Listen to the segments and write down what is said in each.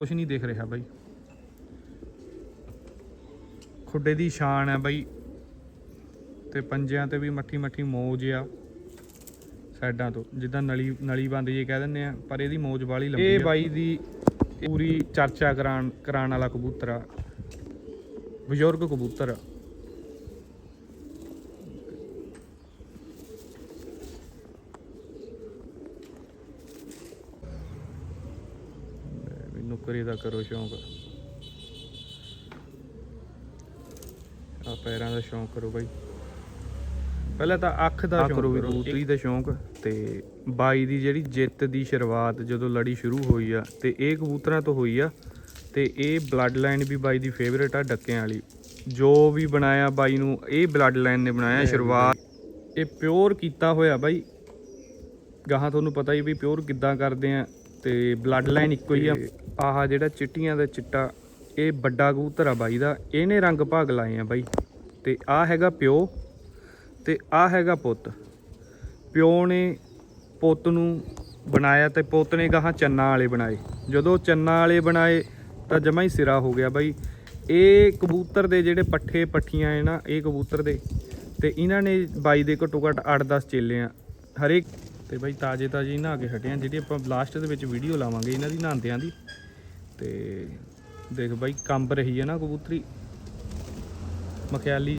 ਕੁਝ ਨਹੀਂ ਦਿਖ ਰਿਹਾ ਬਾਈ। ਖੁੱਡੇ ਦੀ ਸ਼ਾਨ ਹੈ ਬਾਈ। ਤੇ ਪੰਜਿਆਂ ਤੇ ਵੀ ਮੱਠੀ ਮੱਠੀ ਮੋਜ ਆ। ਸਾਈਡਾਂ ਤੋਂ ਜਿੱਦਾਂ ਨਲੀ ਨਲੀ ਬੰਦ ਜੇ ਕਹਿ ਦਿੰਦੇ ਆ ਪਰ ਇਹਦੀ ਮੋਜ ਵਾਲੀ ਲੰਬੀ ਇਹ ਬਾਈ ਦੀ ਪੂਰੀ ਚਰਚਾ ਕਰਾਣ ਕਰਾਣ ਵਾਲਾ ਕਬੂਤਰ ਆ। ਬਜ਼ੁਰਗ ਕਬੂਤਰ ਆ ਲੈ ਵੀ ਨੁਕਰੀ ਦਾ ਕਰੋ ਸ਼ੌਂਕ। ਆ ਪੈਰਾਂ ਦਾ ਸ਼ੌਂਕ ਕਰੋ ਬਾਈ। ਪਹਿਲਾਂ ਤਾਂ ਅੱਖ ਦਾ ਸ਼ੌਂਕ ਕਰੋ। ਕਬੂਤਰੀ ਦਾ ਸ਼ੌਂਕ ਤੇ ਬਾਈ ਦੀ ਜਿਹੜੀ ਜਿੱਤ ਦੀ ਸ਼ੁਰੂਆਤ ਜਦੋਂ ਲੜੀ ਸ਼ੁਰੂ ਹੋਈ ਆ ਤੇ ਇਹ ਕਬੂਤਰਾਂ ਤੋਂ ਹੋਈ ਆ ਤੇ ਇਹ ਬਲੱਡ ਲਾਈਨ ਵੀ ਬਾਈ ਦੀ ਫੇਵਰੇਟ ਆ ਡੱਕਿਆਂ ਵਾਲੀ। ਜੋ ਵੀ ਬਣਾਇਆ ਬਾਈ ਨੂੰ ਇਹ ਬਲੱਡ ਲਾਈਨ ਨੇ ਬਣਾਇਆ ਸ਼ੁਰੂਆਤ। ਇਹ ਪਿਓਰ ਕੀਤਾ ਹੋਇਆ ਬਾਈ। ਗਾਹਾਂ ਤੁਹਾਨੂੰ ਪਤਾ ਹੀ ਵੀ ਪਿਓਰ ਕਿੱਦਾਂ ਕਰਦੇ ਆ। ਤੇ ਬਲੱਡ ਲਾਈਨ ਇੱਕੋ ਹੀ ਆ। ਆਹ ਜਿਹੜਾ ਚਿੱਟੀਆਂ ਦਾ ਚਿੱਟਾ ਇਹ ਵੱਡਾ ਕਬੂਤਰ ਆ ਬਾਈ ਦਾ। ਇਹਨੇ ਰੰਗ ਭਾਗ ਲਾਏ ਆ ਬਾਈ। ਤੇ ਆਹ ਹੈਗਾ ਪਿਓ ਤੇ ਆਹ ਹੈਗਾ ਪੁੱਤ। ਪਿਓ ਨੇ ਪੁੱਤ ਨੂੰ ਬਣਾਇਆ ਤੇ ਪੁੱਤ ਨੇ ਗਾਹਾਂ ਚੰਨਾ ਵਾਲੇ ਬਣਾਏ। ਜਦੋਂ ਚੰਨਾ ਵਾਲੇ ਬਣਾਏ ਤਾਂ ਜਮਾ ਹੀ ਸਿਰਾ ਹੋ ਗਿਆ ਬਾਈ। ਇਹ ਕਬੂਤਰ ਦੇ ਜਿਹੜੇ ਪੱਠੇ ਪੱਠੀਆਂ ਹੈ ਨਾ ਇਹ ਕਬੂਤਰ ਦੇ। ਤੇ ਇਹਨਾਂ ਨੇ ਬਾਈ ਦੇ ਘੱਟੋ ਘੱਟ 8-10 ਚੇਲੇ ਆ। ਹਰੇਕ ਤੇ ਬਾਈ ਤਾਜੇ ਤਾਜੇ ਨਹਾ ਕੇ ਹਟੇ ਆ ਜਿਹੜੀ ਆਪਾਂ ਲਾਸਟ ਦੇ ਵਿੱਚ ਵੀਡੀਓ ਲਾਵਾਂਗੇ ਇਹਨਾਂ ਦੀ ਨਹਾਉਂਦਿਆਂ ਦੀ। ਤੇ ਦੇਖ ਬਾਈ ਕੰਬ ਰਹੀ ਹੈ ਨਾ ਕਬੂਤਰੀ। ਮਖਿਆਲੀ।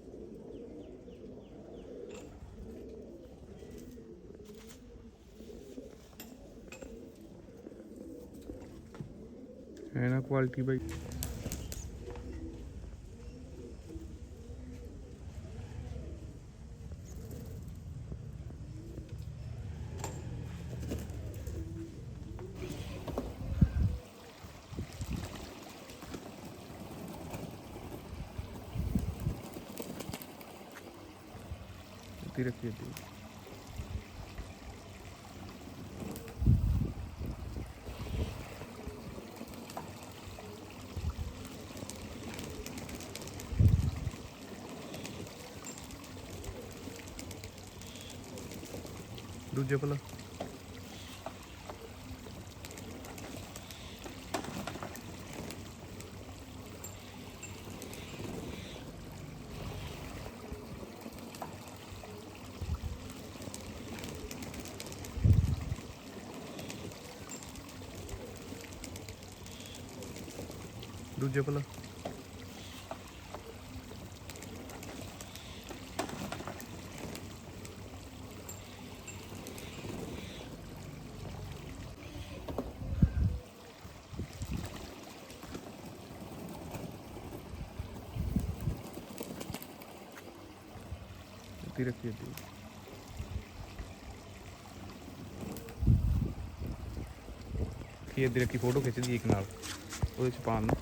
ਹੈ ਨਾ ਕੁਆਲਿਟੀ ਬਾਈ। ਦੂਜੇ ਭਲਾ ਦੂਜੇ ਭਲਾ ਪਲਾ ਇੱਥੇ ਰੱਖੀ ਇੱਥੇ ਕੀ ਇੱਧਰ ਰੱਖੀ ਫੋਟੋ ਖਿੱਚਦੀ ਇੱਕ ਨਾਲ, ਉਹਦੇ ਚ ਪਾਉਣ ਨੂੰ।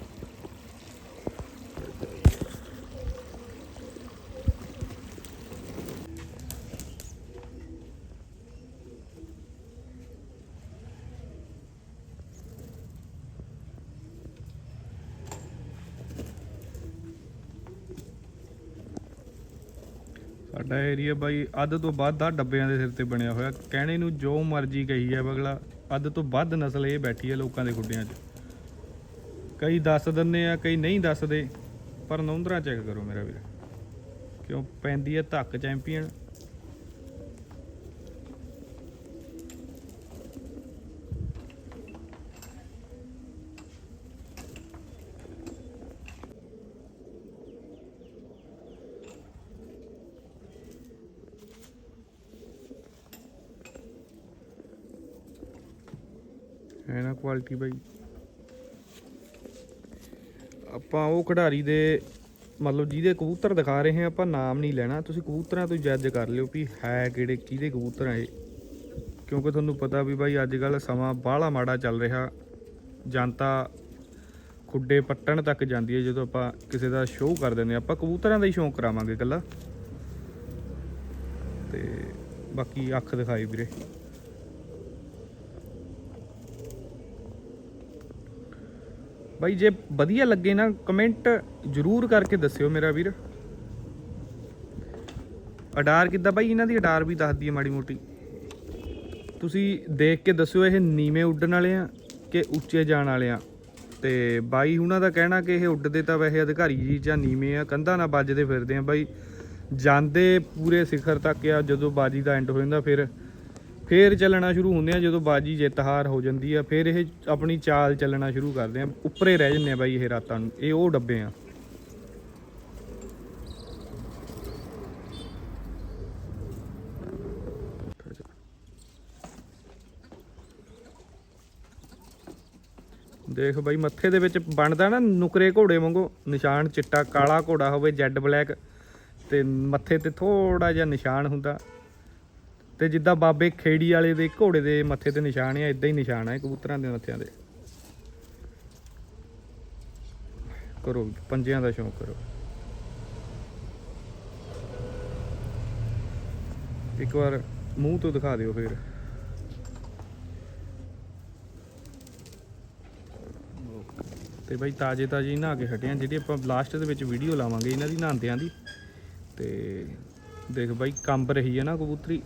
ਸਾਡਾ ਏਰੀਆ ਬਾਈ ਅੱਧ ਤੋਂ ਵੱਧ ਆ ਡੱਬਿਆਂ ਦੇ ਸਿਰ ਤੇ ਬਣਿਆ ਹੋਇਆ। ਕਹਿਣੇ ਨੂੰ ਜੋ ਮਰਜ਼ੀ ਕਹੀ ਹੈ ਬਗਲਾ ਅੱਧ ਤੋਂ ਵੱਧ ਨਸਲ ਇਹ ਬੈਠੀ ਹੈ ਲੋਕਾਂ ਦੇ ਗੁੱਡਿਆਂ 'ਚ। ਕਈ ਦੱਸ ਦਿੰਦੇ ਆ, ਕਈ ਨਹੀਂ ਦੱਸਦੇ, ਪਰ ਨੌਂਦਰਾ ਚੈੱਕ ਕਰੋ ਮੇਰਾ ਵੀਰ। ਕਿਉਂ? ਪੈਂਦੀ ਹੈ ਧੱਕ ਚੈਂਪੀਅਨ ਹੈ ਨਾ ਕੁਆਲਿਟੀ ਬਾਈ। ਆਪਾਂ ਉਹ ਖਿਡਾਰੀ ਦੇ ਮਤਲਬ ਜਿਹਦੇ ਕਬੂਤਰ ਦਿਖਾ ਰਹੇ ਹਾਂ, ਆਪਾਂ ਨਾਮ ਨਹੀਂ ਲੈਣਾ। ਤੁਸੀਂ ਕਬੂਤਰਾਂ ਤੋਂ ਜੱਜ ਕਰ ਲਿਓ ਵੀ ਹੈ ਕਿਹੜੇ, ਕਿਹਦੇ ਕਬੂਤਰ ਆ ਕਿਉਂਕਿ ਤੁਹਾਨੂੰ ਪਤਾ ਵੀ ਬਾਈ ਅੱਜ ਕੱਲ ਸਮਾਂ ਬਾਹਲਾ ਮਾੜਾ ਚੱਲ ਰਿਹਾ। ਜਨਤਾ ਖੁੱਡੇ ਪੱਟਣ ਤੱਕ ਜਾਂਦੀ ਹੈ, ਜਦੋਂ ਆਪਾਂ ਕਿਸੇ ਦਾ ਸ਼ੋਅ ਕਰ ਦਿੰਦੇ ਹਾਂ। ਆਪਾਂ ਕਬੂਤਰਾਂ ਦਾ ਹੀ ਸ਼ੌਂਕ ਕਰਾਵਾਂਗੇ ਇਕੱਲਾ। ਤੇ ਬਾਕੀ ਅੱਖ ਦਿਖਾਈ ਵੀਰੇ। ਬਾਈ, ਜੇ ਵਧੀਆ ਲੱਗੇ ਨਾ ਕਮੈਂਟ ਜਰੂਰ ਕਰਕੇ ਦੱਸਿਓ ਮੇਰਾ ਵੀਰ। ਅਡਾਰ ਕਿੱਦਾਂ? ਬਾਈ, ਇਹਨਾਂ ਦੀ ਅਡਾਰ ਵੀ ਦੱਸਦੀ ਹੈ ਮਾੜੀ ਮੋਟੀ। ਤੁਸੀਂ ਦੇਖ ਕੇ ਦੱਸਿਓ, ਇਹ ਨੀਵੇਂ ਉੱਡਣ ਵਾਲੇ ਆ ਕਿ ਉੱਚੇ ਜਾਣ ਵਾਲੇ ਆ? ਤੇ ਬਾਈ ਉਹਨਾਂ ਦਾ ਕਹਿਣਾ ਕਿ ਇਹ ਉੱਡਦੇ ਤਾਂ ਵੈਸੇ ਅਧਿਕਾਰੀ ਜੀ ਜਾਂ ਨੀਵੇਂ ਆ, ਕੰਧਾਂ ਨਾਲ ਵੱਜਦੇ ਫਿਰਦੇ ਆ। ਬਾਈ, ਜਾਂਦੇ ਪੂਰੇ ਸਿਖਰ ਤੱਕ ਆ, ਜਦੋਂ ਬਾਜੀ ਦਾ ਐਂਡ ਹੋ ਜਾਂਦਾ, ਫਿਰ ਫੇਰ ਚੱਲਣਾ ਸ਼ੁਰੂ ਹੁੰਦੇ ਆ, ਜਦੋਂ ਬਾਜੀ ਜਿੱਤ ਹਾਰ ਹੋ ਜਾਂਦੀ ਆ, ਫਿਰ ਇਹ ਆਪਣੀ ਚਾਲ ਚੱਲਣਾ ਸ਼ੁਰੂ ਕਰਦੇ ਆ। ਉੱਪਰੇ ਰਹਿ ਜੰਨੇ ਆ ਬਾਈ ਇਹ ਰਾਤਾਂ ਨੂੰ, ਇਹ ਉਹ ਡੱਬੇ ਆ। ਦੇਖ ਬਾਈ, ਮੱਥੇ ਦੇ ਵਿੱਚ ਬਣਦਾ ਨਾ ਨੁਕਰੇ ਘੋੜੇ ਵਾਂਗੂ, ਨਿਸ਼ਾਨ ਚਿੱਟਾ ਕਾਲਾ ਘੋੜਾ ਹੋਵੇ, ਜੈਡ ਬਲੈਕ, ਤੇ ਮੱਥੇ ਤੇ ਥੋੜਾ ਜਿਹਾ ਨਿਸ਼ਾਨ ਹੁੰਦਾ। ਤੇ ਜਿੱਦਾਂ ਬਾਬੇ ਖੇੜੀ ਵਾਲੇ ਦੇ ਘੋੜੇ ਦੇ ਮੱਥੇ ਤੇ ਨਿਸ਼ਾਨ ਆ ਇਦਾਂ ਹੀ ਨਿਸ਼ਾਨ ਆ ਕਬੂਤਰਾਂ ਦੇ ਮੱਥਿਆਂ ਦੇ। ਕਰੋ, ਪੰਜਿਆਂ ਦਾ ਸ਼ੌਂਕ ਕਰੋ। ਇੱਕ ਵਾਰ ਮੂੰਹ ਤੋਂ ਦਿਖਾ ਦਿਓ ਫਿਰ। ਤੇ ਬਾਈ ਤਾਜੇ ਤਾਜੇ ਨਹਾ ਕੇ ਹਟੇ ਜਿਹੜੀ ਆਪਾਂ ਲਾਸਟ ਦੇ ਵਿੱਚ ਵੀਡੀਓ ਲਾਵਾਂਗੇ, ਇਹਨਾਂ ਦੀ ਨਹਾਉਂਦਿਆਂ ਦੀ। ਤੇ ਦੇਖ ਬਾਈ, ਕੰਬ ਰਹੀ ਹੈ ਨਾ ਕਬੂਤਰੀ।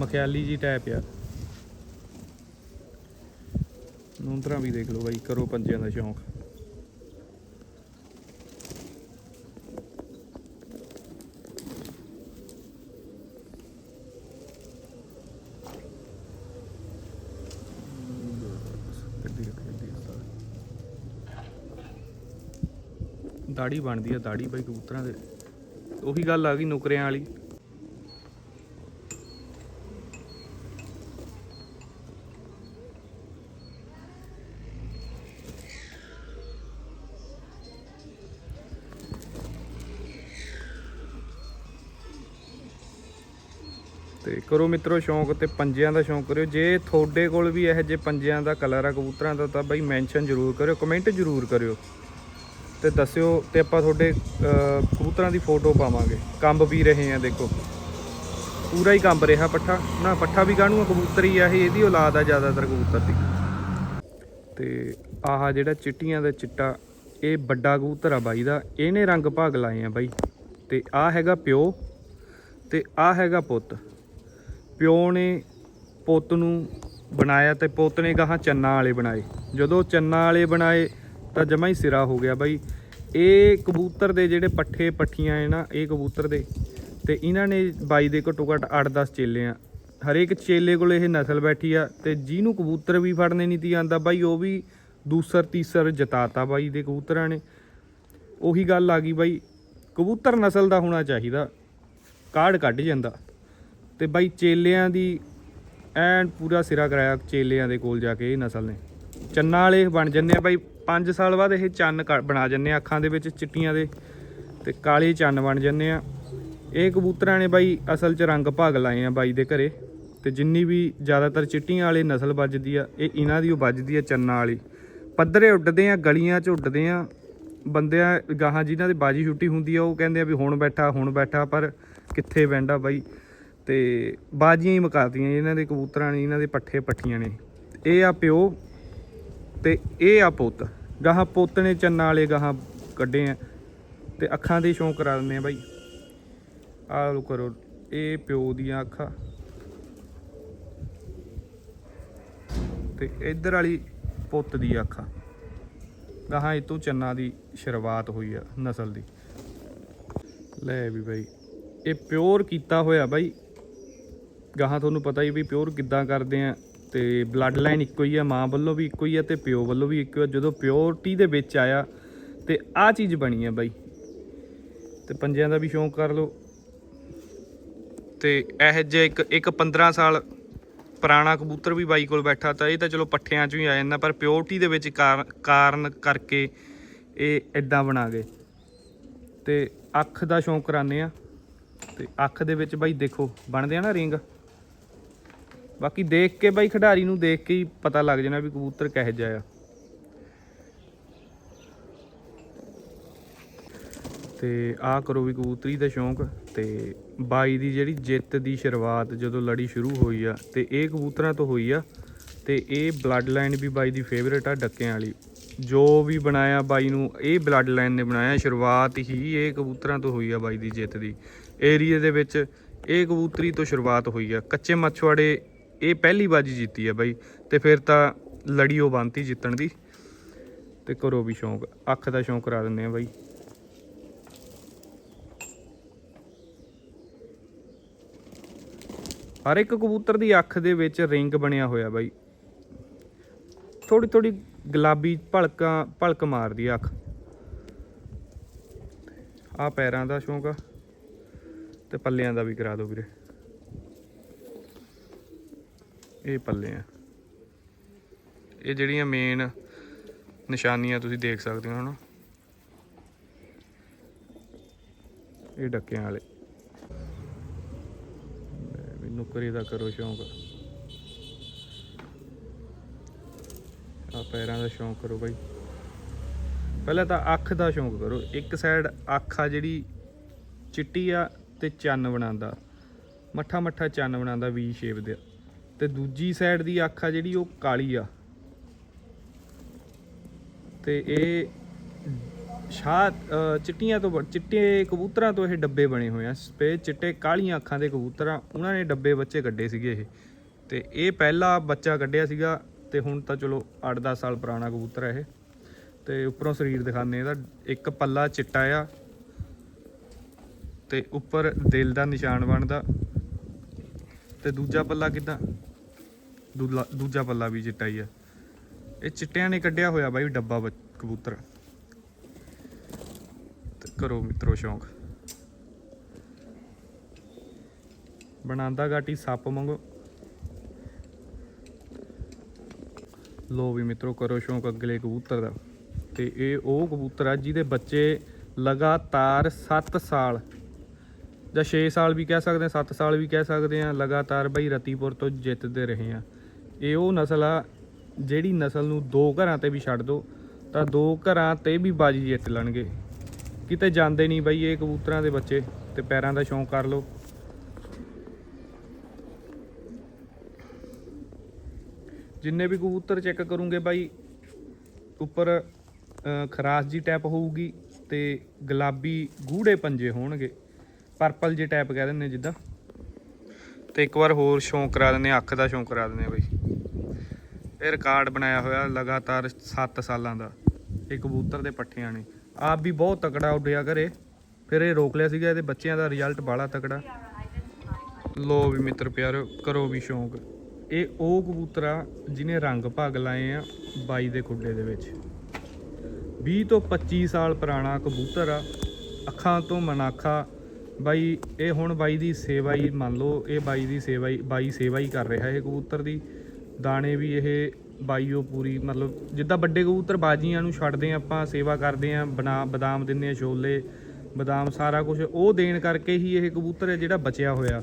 ਮਖਿਆਲੀ ਜੀ ਟੈਪ ਆ। ਨੂੰਤਰਾ ਵੀ ਦੇਖ ਲਓ ਬਾਈ, ਕਰੋ ਪੰਜਿਆਂ ਦਾ ਸ਼ੌਂਕ। ਦਾੜੀ ਬਣਦੀ ਆ ਦਾੜੀ ਬਾਈ ਕਬੂਤਰਾਂ ਦੇ। ਉਹੀ ਗੱਲ ਆ ਗਈ ਨੁਕਰਿਆਂ ਵਾਲੀ। ਤੇ ਕਰੋ ਮਿੱਤਰੋ ਸ਼ੌਂਕ ਤੇ ਪੰਜਿਆਂ ਦਾ ਸ਼ੌਂਕ ਕਰਿਓ। ਜੇ ਤੁਹਾਡੇ ਕੋਲ ਵੀ ਇਹੋ ਜਿਹੇ ਪੰਜਿਆਂ ਦਾ ਕਲਰ ਆ ਕਬੂਤਰਾਂ ਦਾ, ਤਾਂ ਬਾਈ ਮੈਂਸ਼ਨ ਜ਼ਰੂਰ ਕਰਿਓ, ਕਮੈਂਟ ਜ਼ਰੂਰ ਕਰਿਓ। ਤੇ ਦੱਸਿਓ ਤੇ ਆਪਾਂ ਤੁਹਾਡੇ ਕਬੂਤਰਾਂ ਦੀ ਫੋਟੋ ਪਾਵਾਂਗੇ। ਕੰਬ ਵੀ ਰਹੇ ਆ, ਦੇਖੋ। ਪੂਰਾ ਹੀ ਕੰਬ ਰਿਹਾ ਪੱਠਾ। ਨਾ, ਪੱਠਾ ਵੀ ਕਾਹਨੂੰ ਕਬੂਤਰ ਹੀ ਆ ਇਹ, ਇਹਦੀ ਔਲਾਦ ਆ ਜ਼ਿਆਦਾਤਰ ਕਬੂਤਰ ਦੀ। ਤੇ ਆਹ ਜਿਹੜਾ ਚਿੱਟੀਆਂ ਦਾ ਚਿੱਟਾ, ਇਹ ਵੱਡਾ ਕਬੂਤਰ ਆ ਬਾਈ ਦਾ। ਇਹਨੇ ਰੰਗ ਭਾਗ ਲਾਏ ਆ ਬਾਈ। ਤੇ ਆਹ ਹੈਗਾ ਪਿਓ ਤੇ ਆਹ ਹੈਗਾ ਪੁੱਤ। ਪਿਓ ਨੇ ਪੁੱਤ ਨੂੰ ਬਣਾਇਆ ਤੇ ਪੁੱਤ ਨੇ ਗਾਹਾਂ ਚੰਨਾ ਵਾਲੇ ਬਣਾਏ। ਜਦੋਂ ਚੰਨਾ ਵਾਲੇ ਬਣਾਏ ਤਾਂ ਜਮਾ ਹੀ ਸਿਰਾ ਹੋ ਗਿਆ ਬਾਈ। ਇਹ ਕਬੂਤਰ ਦੇ ਜਿਹੜੇ ਪੱਠੇ ਪੱਠੀਆਂ ਹੈ ਨਾ, ਇਹ ਕਬੂਤਰ ਦੇ। ਤੇ ਇਹਨਾਂ ਨੇ ਬਾਈ ਦੇ ਘੱਟੋ ਘੱਟ 8-10 ਚੇਲੇ ਆ। ਹਰੇਕ ਚੇਲੇ ਕੋਲ ਇਹ ਨਸਲ ਬੈਠੀ ਆ ਤੇ ਜਿਹਨੂੰ ਕਬੂਤਰ ਵੀ ਫੜਨੇ ਨਹੀਂ ਤੀ ਆਂਦਾ ਬਾਈ, ਉਹ ਵੀ ਦੂਸਰ, ਤੀਸਰ ਜਿਤਾਤਾ ਬਾਈ ਦੇ ਕਬੂਤਰਾਂ ਨੇ। ਉਹੀ ਗੱਲ ਆ ਗਈ ਬਾਈ। ਕਬੂਤਰ ਨਸਲ ਦਾ ਹੋਣਾ ਚਾਹੀਦਾ। ਕਾਢ ਕੱਢ ਜਾਂਦਾ। ਤੇ ਬਾਈ ਚੇਲਿਆਂ ਦੀ ਐਨ ਪੂਰਾ ਸਿਰਾ ਕਰਾਇਆ ਚੇਲਿਆਂ ਦੇ ਕੋਲ ਜਾ ਕੇ ਇਹ ਨਸਲ ਨੇ। ਚੰਨਾ ਵਾਲੇ ਬਣ ਜੰਨੇ ਆ ਬਾਈ 5 ਸਾਲ ਬਾਅਦ ਇਹ ਚੰਨ ਕ- ਬਣਾ ਜੰਨੇ ਆ ਅੱਖਾਂ ਦੇ ਵਿੱਚ, ਚਿੱਟੀਆਂ ਦੇ ਤੇ ਕਾਲੇ ਚੰਨ ਬਣ ਜੰਨੇ ਆ। ਇਹ ਕਬੂਤਰਾਂ ਨੇ ਬਾਈ ਅਸਲ 'ਚ ਰੰਗ ਭਾਗ ਲਾਏ ਆ ਬਾਈ ਦੇ ਘਰੇ ਤੇ ਜਿੰਨੀ ਵੀ ਜ਼ਿਆਦਾਤਰ ਚਿੱਟੀਆਂ ਵਾਲੇ ਨਸਲ ਵੱਜਦੀ ਆ, ਇਹ ਇਹਨਾਂ ਦੀ ਉਹ ਵੱਜਦੀ ਆ ਚੰਨਾ ਵਾਲੀ। ਪੱਧਰੇ ਉੱਡਦੇ ਆ, ਗਲੀਆਂ 'ਚ ਉੱਡਦੇ ਆ। ਬੰਦਿਆਂ ਗਾਹਾਂ ਜਿਨ੍ਹਾਂ ਦੇ ਬਾਜੀ ਛੁੱਟੀ ਹੁੰਦੀ ਆ, ਉਹ ਕਹਿੰਦੇ ਆ ਵੀ ਹੁਣ ਬੈਠਾ ਹੁਣ ਬੈਠਾ, ਪਰ ਕਿੱਥੇ ਬੈਂਦਾ ਬਾਈ? ਤੇ ਬਾਜੀਆਂ ਹੀ ਮੁਕਾਤੀਆਂ ਇਹਨਾਂ ਦੇ ਕਬੂਤਰਾਂ ਨੇ, ਇਹਨਾਂ ਦੇ ਪੱਠੇ ਪੱਠੀਆਂ ਨੇ। ਇਹ ਆ ਪਿਓ ਤੇ ਇਹ ਆ ਪੁੱਤ। ਗਾਹਾਂ ਪੁੱਤ ਨੇ ਚੰਨਾ ਵਾਲੇ ਗਾਹਾਂ ਕੱਢੇ ਆ ਤੇ ਅੱਖਾਂ ਦੇ ਸ਼ੌਂਕ ਕਰਾ ਦਿੰਦੇ ਆ ਬਾਈ। ਆਹ ਲੋ ਕਰੋ, ਇਹ ਪਿਓ ਦੀਆਂ ਅੱਖਾਂ। ਤੇ ਇੱਧਰ ਵਾਲੀ ਪੁੱਤ ਦੀ ਅੱਖਾਂ। ਆ ਗਾਹਾਂ ਇਹ ਤੋਂ ਚੰਨਾ ਦੀ ਸ਼ੁਰੂਆਤ ਹੋਈ ਆ ਨਸਲ ਦੀ। ਲੈ ਵੀ ਬਾਈ, ਇਹ ਪਿਓਰ ਕੀਤਾ ਹੋਇਆ ਬਾਈ। ਗਾਹਾਂ ਤੁਹਾਨੂੰ ਪਤਾ ਹੀ ਵੀ ਪਿਓਰ ਕਿੱਦਾਂ ਕਰਦੇ ਆ ਤੇ ਬਲੱਡ ਲਾਈਨ ਇੱਕੋ ਹੀ ਆ, ਮਾਂ ਵੱਲੋਂ ਵੀ ਇੱਕੋ ਹੀ ਆ ਤੇ ਪਿਓ ਵੱਲੋਂ ਵੀ ਇੱਕੋ ਆ। ਜਦੋਂ ਪਿਓਰਟੀ ਦੇ ਵਿੱਚ ਆਇਆ ਤੇ ਆਹ ਚੀਜ਼ ਬਣੀ ਆ ਬਾਈ। ਤੇ ਪੰਜਿਆਂ ਦਾ ਵੀ ਸ਼ੌਂਕ ਕਰ ਲਓ। ਤੇ ਇਹ ਜੇ ਇੱਕ ਇੱਕ 15 ਸਾਲ ਪੁਰਾਣਾ ਕਬੂਤਰ ਵੀ ਬਾਈ ਕੋਲ ਬੈਠਾ ਤਾਂ ਇਹ ਤਾਂ ਚਲੋ ਪੱਠਿਆਂ 'ਚ ਹੀ ਆ ਜਾਂਦਾ, ਪਰ ਪਿਓਰਟੀ ਦੇ ਵਿੱਚ ਕਾਰ- ਕਾਰਨ ਕਰਕੇ ਇਹ ਇਦਾਂ ਬਣਾ ਗਏ। ਤੇ ਅੱਖ ਦਾ ਸ਼ੌਂਕ ਕਰਾਨੇ ਆ। ਤੇ ਅੱਖ ਦੇ ਵਿੱਚ ਬਾਈ ਦੇਖੋ, ਬਣਦੇ ਆ ਨਾ ਰਿੰਗ ਬਾਕੀ ਦੇਖ ਕੇ ਬਾਈ ਖਿਡਾਰੀ ਨੂੰ ਦੇਖ ਕੇ ਹੀ ਪਤਾ ਲੱਗ ਜਾਣਾ ਵੀ ਕਬੂਤਰ ਕਿਹੋ ਜਿਹਾ ਆ। ਤੇ ਆਹ ਕਰੋ ਵੀ ਕਬੂਤਰੀ ਦਾ ਸ਼ੌਂਕ ਤੇ ਬਾਈ ਦੀ ਜਿਹੜੀ ਜਿੱਤ ਦੀ ਸ਼ੁਰੂਆਤ ਜਦੋਂ ਲੜੀ ਸ਼ੁਰੂ ਹੋਈ ਆ ਤੇ ਇਹ ਕਬੂਤਰਾਂ ਤੋਂ ਹੋਈ ਆ ਤੇ ਇਹ ਬਲੱਡ ਲਾਈਨ ਵੀ ਬਾਈ ਦੀ ਫੇਵਰੇਟ ਆ ਡੱਕਿਆਂ ਵਾਲੀ। ਜੋ ਵੀ ਬਣਾਇਆ ਬਾਈ ਨੂੰ, ਇਹ ਬਲੱਡ ਲਾਈਨ ਨੇ ਬਣਾਇਆ, ਸ਼ੁਰੂਆਤ ਹੀ ਇਹ ਕਬੂਤਰਾਂ ਤੋਂ ਹੋਈ ਆ ਬਾਈ ਦੀ ਜਿੱਤ ਦੀ। ਏਰੀਏ ਦੇ ਵਿੱਚ ਇਹ ਕਬੂਤਰੀ ਤੋਂ ਸ਼ੁਰੂਆਤ ਹੋਈ ਆ। ਕੱਚੇ ਮੱਛਵਾੜੇ ਇਹ ਪਹਿਲੀ ਬਾਜੀ ਜਿੱਤੀ ਹੈ ਬਾਈ, ਤੇ ਫਿਰ ਤਾਂ ਲੜੀ ਉਹ ਬੰਤੀ ਜਿੱਤਣ ਦੀ। ਤੇ ਕਰੋ ਵੀ ਸ਼ੌਂਕ, ਅੱਖ ਦਾ ਸ਼ੌਂਕ ਕਰਾ ਦਿੰਦੇ ਆ ਬਾਈ। ਹਰ ਇੱਕ ਕਬੂਤਰ ਦੀ ਅੱਖ ਦੇ ਵਿੱਚ ਰਿੰਗ ਬਣਿਆ ਹੋਇਆ ਬਾਈ। ਥੋੜੀ ਥੋੜੀ ਗੁਲਾਬੀ ਭਲਕਾਂ, ਭਲਕ ਮਾਰਦੀ ਆ ਅੱਖ। ਆ ਪੈਰਾਂ ਦਾ ਸ਼ੌਂਕ ਆ, ਤੇ ਪੱਲਿਆਂ ਦਾ ਵੀ ਕਰਾ ਦਿਓ ਵੀਰੇ। ਇਹ ਪੱਲੇ ਆ। ਇਹ ਜਿਹੜੀਆਂ ਮੇਨ ਨਿਸ਼ਾਨੀਆਂ ਤੁਸੀਂ ਦੇਖ ਸਕਦੇ ਹੋ ਹਨਾ। ਇਹ ਡੱਕਿਆਂ ਵਾਲੇ। ਵੀ ਨੁਕਰੀ ਦਾ ਕਰੋ ਸ਼ੌਂਕ। ਆ ਪੈਰਾਂ ਦਾ ਸ਼ੌਂਕ ਕਰੋ ਬਾਈ। ਪਹਿਲਾਂ ਤਾਂ ਅੱਖ ਦਾ ਸ਼ੌਂਕ ਕਰੋ। ਇੱਕ ਸਾਈਡ ਅੱਖ ਆ ਜਿਹੜੀ ਚਿੱਟੀ ਆ ਤੇ ਚੰਨ ਬਣਾਉਂਦਾ। ਮੱਠਾ ਮੱਠਾ ਚੰਨ ਬਣਾਉਂਦਾ ਵੀ ਸ਼ੇਪ ਦੇ। ਤੇ ਦੂਜੀ ਸਾਈਡ ਦੀ ਅੱਖ ਆ ਜਿਹੜੀ ਉਹ ਕਾਲੀ ਆ। ਤੇ ਇਹ ਸ਼ਾਹ ਚਿੱਟੀਆਂ ਤੋਂ ਬ- ਚਿੱਟੇ ਕਬੂਤਰਾਂ ਤੋਂ ਇਹ ਡੱਬੇ ਬਣੇ ਹੋਏ ਆ। ਸਪੇ ਚਿੱਟੇ ਕਾਲੀਆਂ ਅੱਖਾਂ ਦੇ ਕਬੂਤਰਾਂ ਉਹਨਾਂ ਨੇ ਡੱਬੇ ਬੱਚੇ ਕੱਢੇ ਸੀਗੇ ਇਹ। ਤੇ ਇਹ ਪਹਿਲਾ ਬੱਚਾ ਕੱਢਿਆ ਸੀਗਾ ਤੇ ਹੁਣ ਤਾਂ ਚਲੋ 8-10 ਸਾਲ ਪੁਰਾਣਾ ਕਬੂਤਰ ਹੈ ਇਹ। ਤੇ ਉੱਪਰੋਂ ਸਰੀਰ ਦਿਖਾਉਂਦੇ ਇਹਦਾ। ਇੱਕ ਪੱਲਾ ਚਿੱਟਾ ਆ ਤੇ ਉੱਪਰ ਦਿਲ ਦਾ ਨਿਸ਼ਾਨ ਬਣਦਾ। ਤੇ ਦੂਜਾ ਪੱਲਾ ਕਿਦਾਂ? ਦੂਲਾ ਦੂਜਾ ਪੱਲਾ ਵੀ ਚਿੱਟਾ ਹੀ ਆ। ਇਹ ਚਿੱਟਿਆਂ ਨੇ ਕੱਢਿਆ ਹੋਇਆ ਬਾਈ ਡੱਬਾ ਬ ਕਬੂਤਰ। ਤੇ ਕਰੋ ਮਿੱਤਰੋ ਸ਼ੌਂਕ। ਬਣਾਉਂਦਾ ਘਾਟੀ ਸੱਪ ਮੰਗੋ ਲੋ ਵੀ ਮਿੱਤਰੋ ਕਰੋ ਸ਼ੌਂਕ ਅਗਲੇ ਕਬੂਤਰ ਦਾ। ਤੇ ਇਹ ਉਹ ਕਬੂਤਰ ਆ ਜਿਹਦੇ ਬੱਚੇ ਲਗਾਤਾਰ 7 ਸਾਲ ਜਾਂ 6 ਸਾਲ ਵੀ ਕਹਿ ਸਕਦੇ ਆ 7 ਸਾਲ ਵੀ ਕਹਿ ਸਕਦੇ ਆ, ਲਗਾਤਾਰ ਬਈ ਰਤੀਪੁਰ ਤੋਂ ਜਿੱਤਦੇ ਰਹੇ ਆ। ਇਹ ਉਹ ਨਸਲ ਆ ਜਿਹੜੀ ਨਸਲ ਨੂੰ ਦੋ ਘਰਾਂ ਤੇ ਵੀ ਛੱਡ ਦੋ, ਤਾਂ ਦੋ ਘਰਾਂ ਤੇ ਵੀ ਬਾਜੀ ਜਿੱਤ ਲੈਣਗੇ। ਕਿਤੇ ਜਾਂਦੇ ਨਹੀਂ ਬਈ ਇਹ ਕਬੂਤਰਾਂ ਦੇ ਬੱਚੇ ਤੇ ਪੈਰਾਂ ਦਾ ਸ਼ੌਂਕ ਕਰ ਲਓ। ਜਿੰਨੇ ਵੀ ਕਬੂਤਰ ਚੈੱਕ ਕਰੂੰਗੇ ਬਾਈ, ਉੱਪਰ ਖਰਾਸ ਜੀ ਟੈਪ ਹੋਊਗੀ ਤੇ ਗੁਲਾਬੀ ਗੂੜੇ ਪੰਜੇ ਹੋਣਗੇ। ਪਰਪਲ ਜੇ ਟੈਪ ਕਹਿ ਦਿੰਦੇ ਜਿੱਦਾਂ। ਤੇ ਇੱਕ ਵਾਰ ਹੋਰ ਸ਼ੌਂਕ ਕਰਾ ਦਿੰਦੇ ਅੱਖ ਦਾ ਸ਼ੌਂਕ ਕਰਾ ਦਿੰਦੇ ਆ ਬਾਈ। ਇਹ ਰਿਕਾਰਡ ਬਣਾਇਆ ਹੋਇਆ ਲਗਾਤਾਰ 7 ਸਾਲਾਂ ਦਾ। ਇਹ ਕਬੂਤਰ ਦੇ ਪੱਠਿਆਂ ਨੇ। ਆਪ ਵੀ ਬਹੁਤ ਤਕੜਾ ਉੱਡਿਆ ਘਰੇ। ਫਿਰ ਇਹ ਰੋਕ ਲਿਆ ਸੀਗਾ, ਇਹਦੇ ਬੱਚਿਆਂ ਦਾ ਰਿਜ਼ਲਟ ਬਾਲਾ ਤਕੜਾ। ਲੋ ਵੀ ਮਿੱਤਰ ਪਿਆਰੋ, ਕਰੋ ਵੀ ਸ਼ੌਂਕ। ਇਹ ਉਹ ਕਬੂਤਰ ਆ ਜਿਹਨੇ ਰੰਗ ਭਾਗ ਲਾਏ ਆ ਬਾਈ ਦੇ ਖੁੱਡੇ ਦੇ ਵਿੱਚ। 20 ਤੋਂ 25 ਸਾਲ ਪੁਰਾਣਾ ਕਬੂਤਰ ਆ। ਅੱਖਾਂ ਤੋਂ ਮਨਾਖਾ। ਬਾਈ, ਇਹ ਹੁਣ ਬਾਈ ਦੀ ਸੇਵਾ ਹੀ ਮੰਨ ਲਓ, ਇਹ ਬਾਈ ਦੀ ਸੇਵਾ ਹੀ ਬਾਈ ਸੇਵਾ ਹੀ ਕਰ ਰਿਹਾ ਇਹ ਕਬੂਤਰ ਦੀ। ਦਾਣੇ ਵੀ ਇਹ ਬਾਈਓ ਪੂਰੀ, ਮਤਲਬ ਜਿੱਦਾਂ ਵੱਡੇ ਕਬੂਤਰ ਬਾਜੀਆਂ ਨੂੰ ਛੱਡਦੇ ਆ ਆਪਾਂ, ਸੇਵਾ ਕਰਦੇ ਆ ਬਨਾ ਬਦਾਮ ਦਿੰਦੇ ਆ ਛੋਲੇ, ਬਦਾਮ ਸਾਰਾ ਕੁਝ ਉਹ ਦੇਣ ਕਰਕੇ ਹੀ ਇਹ ਕਬੂਤਰ ਹੈ ਜਿਹੜਾ ਬਚਿਆ ਹੋਇਆ।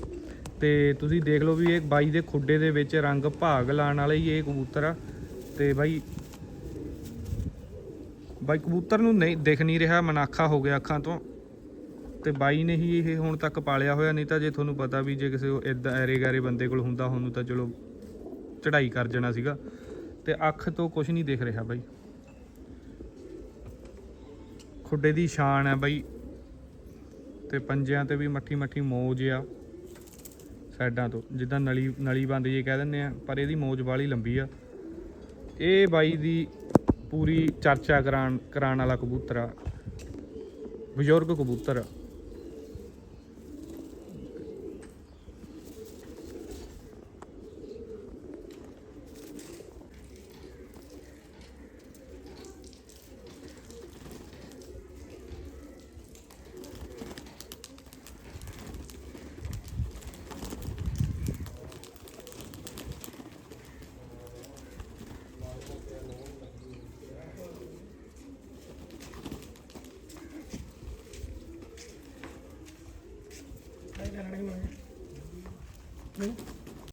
ਤੇ ਤੁਸੀਂ ਦੇਖ ਲਓ ਵੀ ਇਹ ਬਾਈ ਦੇ ਖੁੱਡੇ ਦੇ ਵਿੱਚ ਰੰਗ ਭਾਗ ਲਾਣ ਵਾਲੇ ਹੀ ਇਹ ਕਬੂਤਰ ਆ। ਤੇ ਬਾਈ ਬਾਈ ਕਬੂਤਰ ਨੂੰ ਨਹੀਂ, ਦਿਖ ਨਹੀਂ ਰਿਹਾ, ਮਨਾਖਾ ਹੋ ਗਿਆ ਅੱਖਾਂ ਤੋਂ। ਤੇ ਬਾਈ ਨੇ ਹੀ ਇਹ ਹੁਣ ਤੱਕ ਪਾਲਿਆ ਹੋਇਆ, ਨਹੀਂ ਤਾਂ ਜੇ ਤੁਹਾਨੂੰ ਪਤਾ ਵੀ ਜੇ ਕਿਸੇ ਇਦਾਂ ਐਰੇ ਗਾਰੇ ਬੰਦੇ ਕੋਲ ਹੁੰਦਾ, ਉਹਨੂੰ ਤਾਂ ਚਲੋ ਚੜਾਈ ਕਰ ਜਾਣਾ ਸੀਗਾ ਤੇ ਅੱਖ ਤੋਂ ਕੁਝ ਨਹੀਂ ਦਿਖ ਰਿਹਾ ਬਾਈ। ਖੁੱਡੇ ਦੀ ਸ਼ਾਨ ਹੈ ਬਾਈ ਤੇ ਪੰਜਿਆਂ ਤੇ ਵੀ ਮੱਠੀ ਮੱਠੀ ਮੋਜ ਆ ਸਾਈਡਾਂ ਤੋਂ, ਜਿੱਦਾਂ ਨਲੀ ਨਲੀ ਬੰਦ ਜੇ ਕਹਿ ਦਿੰਦੇ ਆ, ਪਰ ਇਹਦੀ ਮੋਜ ਵਾਲੀ ਲੰਬੀ ਆ। ਇਹ ਬਾਈ ਦੀ ਪੂਰੀ ਚਰਚਾ ਕਰਾਣ ਕਰਾਣ ਵਾਲਾ ਕਬੂਤਰ ਆ, ਬਜ਼ੁਰਗ ਕਬੂਤਰ ਆ।